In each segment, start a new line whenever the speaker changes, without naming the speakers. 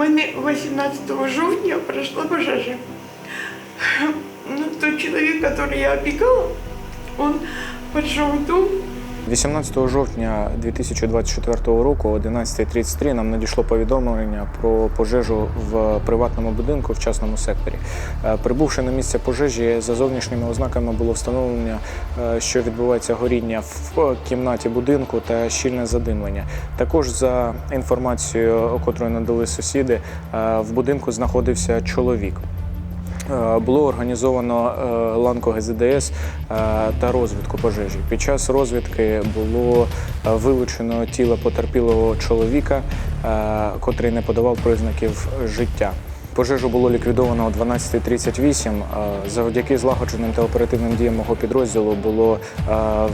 мене 18 жовтня пройшла пожежа. Ну, тот человек, который я опекала, он в дом.
18 жовтня 2024 року о 11.33 нам надійшло повідомлення про пожежу в приватному будинку в частному секторі. Е, Прибувши на місце пожежі, за зовнішніми ознаками було встановлено, е, що відбувається горіння в кімнаті будинку та щільне задимлення. Також за інформацією, котрою надали сусіди, е, в будинку знаходився чоловік. Е, Було організовано е, ланку ГЗДС е, та розвідку пожежі. Під час розвідки було вилучено тіло потерпілого чоловіка, котрий не подавав признаків життя. Пожежу було ліквідовано о 12.38. Е, Завдяки злагодженим та оперативним діям мого підрозділу було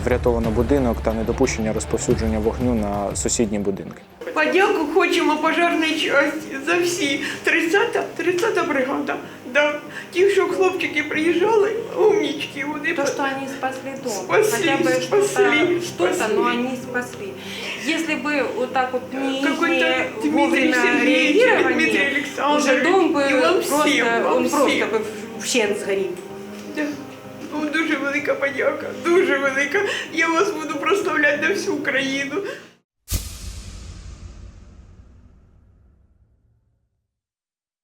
врятовано будинок та недопущення розповсюдження вогню на сусідні будинки
Подяку хочемо пожежній часті за всі. 30-та, 30-та бригада. Да. Ті, що хлопчики приїжджали, умнічки, вони
То, что они спасли дом.
Спасли,
Хотя бы что-то,
спасли,
что-то,
спасли.
но они спасли. Если бы вот так вот не
Какой-то
ихнее
Дмитрий
вовремя
Сергеевич,
реагирование,
Дмитрий Александрович,
уже дом бы
и вам
просто,
всем, вам
он
всем.
просто бы в щен сгорел.
Да. Ну, дуже велика подяка, дуже велика. Я вас буду прославляти на всю Україну.